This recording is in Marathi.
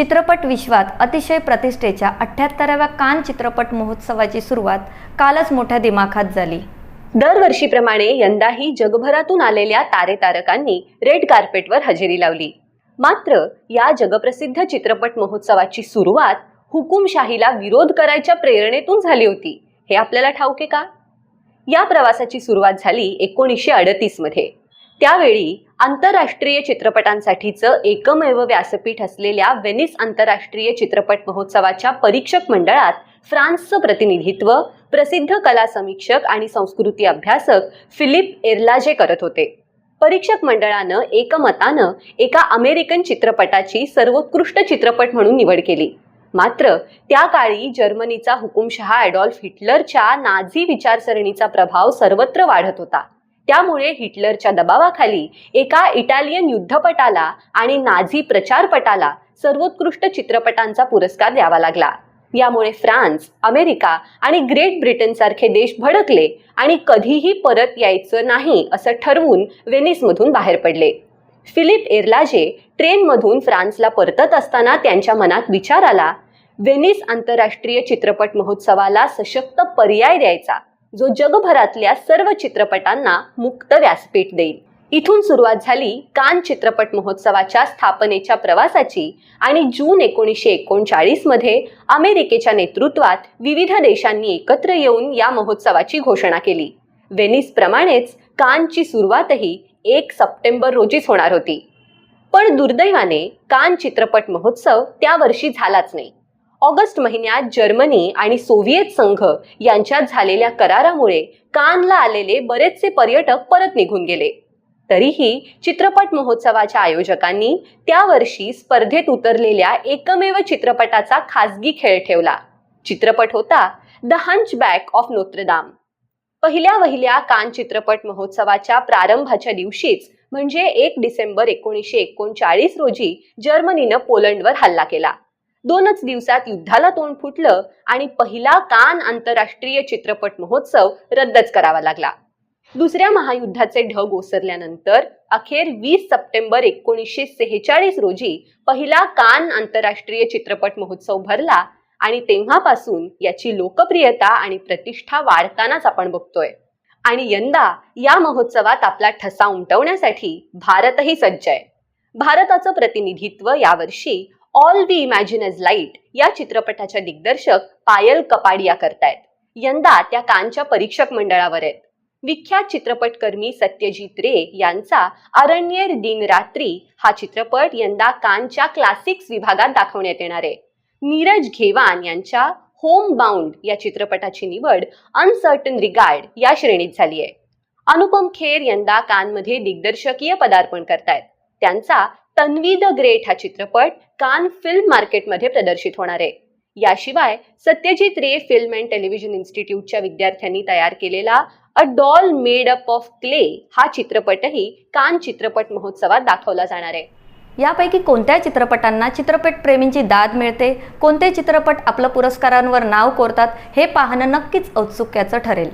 चित्रपट विश्वात अतिशय प्रतिष्ठेच्या अठ्ठ्याहत्तराव्या कान चित्रपट महोत्सवाची सुरुवात कालच मोठ्या दिमाखात झाली. दरवर्षीप्रमाणे यंदाही जगभरातून आलेल्या तारेतारकांनी रेड कार्पेटवर हजेरी लावली. मात्र या जगप्रसिद्ध चित्रपट महोत्सवाची सुरुवात हुकुमशाहीला विरोध करायच्या प्रेरणेतून झाली होती. हे आपल्याला ठाऊके का? या प्रवासाची सुरुवात झाली एकोणीसशे अडतीसमध्ये त्यावेळी आंतरराष्ट्रीय चित्रपटांसाठीचं एकमेव व्यासपीठ असलेल्या व्हेनिस आंतरराष्ट्रीय चित्रपट महोत्सवाच्या परीक्षक मंडळात फ्रान्सचं प्रतिनिधित्व प्रसिद्ध कला समीक्षक आणि संस्कृती अभ्यासक फिलिप एर्लाजे करत होते. परीक्षक मंडळानं एकमतानं एका अमेरिकन चित्रपटाची सर्वोत्कृष्ट चित्रपट म्हणून निवड केली. मात्र त्या काळी जर्मनीचा हुकुमशहा ॲडॉल्फ हिटलरच्या नाझी विचारसरणीचा प्रभाव सर्वत्र वाढत होता. त्यामुळे हिटलरच्या दबावाखाली एका इटालियन युद्धपटाला आणि नाझी प्रचारपटाला सर्वोत्कृष्ट चित्रपटांचा पुरस्कार द्यावा लागला. यामुळे फ्रान्स अमेरिका आणि ग्रेट ब्रिटनसारखे देश भडकले आणि कधीही परत यायचं नाही असं ठरवून व्हेनिसमधून बाहेर पडले. फिलिप एर्लाजे ट्रेनमधून फ्रान्सला परतत असताना त्यांच्या मनात विचार आला व्हेनिस आंतरराष्ट्रीय चित्रपट महोत्सवाला सशक्त पर्याय द्यायचा. जो जगभरातल्या सर्व चित्रपटांना मुक्त व्यासपीठ देईल. इथून सुरुवात झाली कान चित्रपट महोत्सवाच्या स्थापनेच्या प्रवासाची आणि जून एकोणीसशे एकोणचाळीसमध्ये अमेरिकेच्या नेतृत्वात विविध देशांनी एकत्र येऊन या महोत्सवाची घोषणा केली. व्हेनिस प्रमाणेच कानची सुरुवातही एक सप्टेंबर रोजीच होणार होती. पण दुर्दैवाने कान चित्रपट महोत्सव त्या वर्षी झालाच नाही. ऑगस्ट महिन्यात जर्मनी आणि सोव्हिएत संघ यांच्यात झालेल्या करारामुळे कानला आलेले बरेचसे पर्यटक परत निघून गेले. तरीही चित्रपट महोत्सवाच्या आयोजकांनी त्या वर्षी स्पर्धेत उतरलेल्या एकमेव चित्रपटाचा खासगी खेळ ठेवला. चित्रपट होता the hunchback of Notre Dame. पहिल्या वहिल्या कान चित्रपट महोत्सवाच्या प्रारंभाच्या दिवशीच म्हणजे एक डिसेंबर एकोणीसशे एकोणचाळीस रोजी जर्मनीनं पोलंडवर हल्ला केला. दोनच दिवसात युद्धाला तोंड फुटलं आणि पहिला कान आंतरराष्ट्रीय चित्रपट महोत्सव रद्दच करावा लागला. दुसऱ्या महायुद्धाचे ढग ओसरल्यानंतर अखेर वीस सप्टेंबर एकोणीसशे सेहेचाळीस रोजी पहिला कान आंतरराष्ट्रीय चित्रपट महोत्सव भरला आणि तेव्हापासून याची लोकप्रियता आणि प्रतिष्ठा वाढतानाच आपण बघतोय. आणि यंदा या महोत्सवात आपला ठसा उमटवण्यासाठी भारतही सज्ज आहे. भारताचं प्रतिनिधित्व यावर्षी all we imagine as light या चित्रपटाच्या दिग्दर्शक पायल कपाडिया करतायत. यंदा त्या कानच्या परीक्षक मंडळावर आहेत. विख्यात चित्रपटकर्मी सत्यजित रे यांचा अरण्येर दिन रात्री हा चित्रपट यंदा कानच्या क्लासिक्स विभागात दाखवण्यात येणार आहे. नीरज घेवान यांच्या होम बाउंड या चित्रपटाची निवड अनसर्टन रिगार्ड या श्रेणीत झाली आहे. अनुपम खेर यंदा कानमध्ये दिग्दर्शकीय पदार्पण करतायत. त्यांचा तन्वी द ग्रेट हा चित्रपट कान फिल्म मार्केटमध्ये प्रदर्शित होणार आहे. याशिवाय Satyajit Ray film and television इन्स्टिट्यूटच्या विद्यार्थ्यांनी तयार केलेला a doll made up of clay हा चित्रपटही कान चित्रपट महोत्सवात दाखवला जाणार आहे. यापैकी कोणत्या चित्रपटांना चित्रपट प्रेमींची दाद मिळते कोणते चित्रपट आपलं पुरस्कारांवर नाव कोरतात हे पाहणं नक्कीच औत्सुक्याचं ठरेल.